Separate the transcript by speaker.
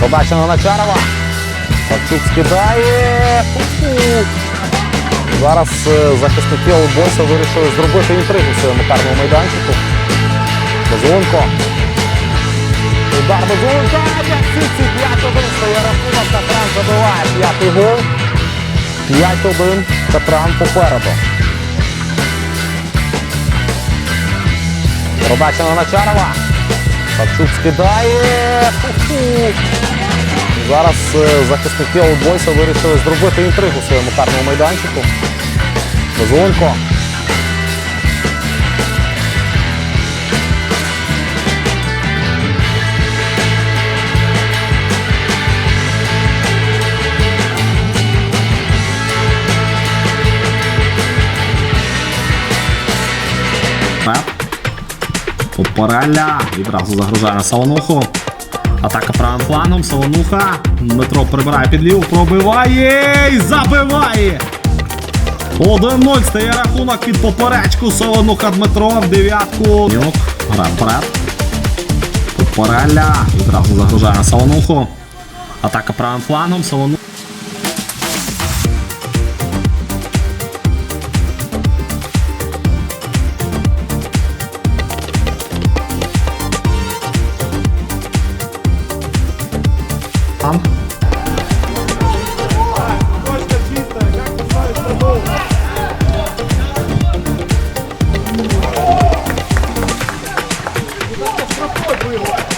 Speaker 1: Робачина на Чарова. Савчук скидає. Ху-ху. Зараз е, захисники Олбойса вирішили зробити інтригу в своєму карному майданчику. Безунко. Удар Безунка. Ясиці 5-1 стає рахунок. Катран забиває п'ятий гол. 5-1. Катран попереду. Робачина на Чарова. Савчук скидає. Ху-ху. Зараз е, захисники Олдбойса вирішили зробити інтригу в своєму карному майданчику. Безунко.
Speaker 2: Пеп. Попореля. Відразу загружає на Салонуху. Атака правим флангом. Салонуха. Дмитро прибирає під ліву, пробиває і забиває. 1-0 стає рахунок під поперечку. Солонуха Дмитро в дев'ятку. Нюк. Грає вперед. Попореля. Відразу загружає на Салонуху. Атака правим флангом. Солонуха. там. Проходь его!